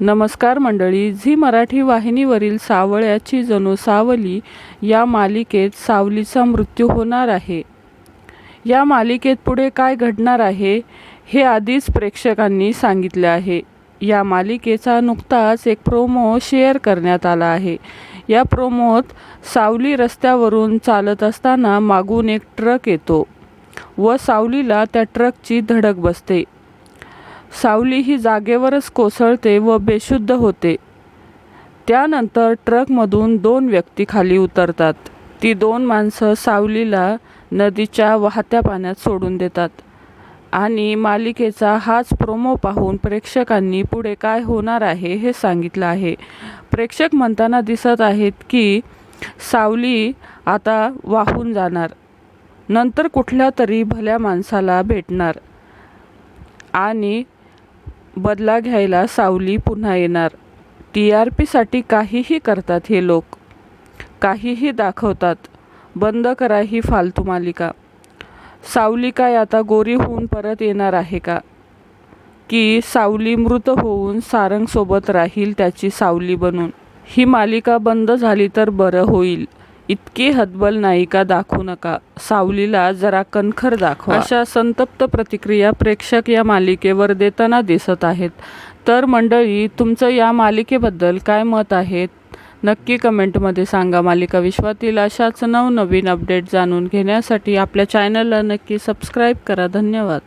नमस्कार मंडळी झी मराठी वाहिनीवरील सावळ्याची जणू सावली या मालिकेत सावलीचा मृत्यू होणार आहे. या मालिकेत पुढे काय घडणार आहे हे आधीच प्रेक्षकांनी सांगितले आहे. या मालिकेचा नुकताच एक प्रोमो शेअर करण्यात आला आहे. या प्रोमोत सावली रस्त्यावरून चालत असताना मागून एक ट्रक येतो व सावलीला त्या ट्रकची धडक बसते. सावली ही जागेवरच कोसळते व बेशुद्ध होते. त्यानंतर ट्रकमधून दोन व्यक्ती खाली उतरतात. ती दोन माणसं सावलीला नदीच्या वाहत्या पाण्यात सोडून देतात आणि मालिकेचा हाच प्रोमो पाहून प्रेक्षकांनी पुढे काय होणार आहे हे सांगितलं आहे. प्रेक्षक म्हणताना दिसत आहेत की सावली आता वाहून जाणार. नंतर कुठल्या तरी भल्या माणसाला भेटणार. आणि बदला घ्यायला सावली पुन्हा येणार. टी आर पीसाठी काहीही करतात हे लोक. काहीही दाखवतात. बंद करा ही फालतू मालिका. सावली काय आता गोरी होऊन परत येणार आहे का? की सावली मृत होऊन सारंगसोबत राहील त्याची सावली बनून. ही मालिका बंद झाली तर बरं होईल. इतकी हतबल नायिका दाखवू नका. सावलीला जरा कणखर दाखवा. अशा संतप्त प्रतिक्रिया प्रेक्षक या मालिकेवर देताना दिसत आहेत. तर मंडळी तुमचं या मालिकेबद्दल काय मत आहे? नक्की कमेंटमध्ये सांगा. मालिका विश्वातील अशाच नवनवीन अपडेट जाणून घेण्यासाठी आपल्या चॅनलला नक्की सबस्क्राईब करा. धन्यवाद.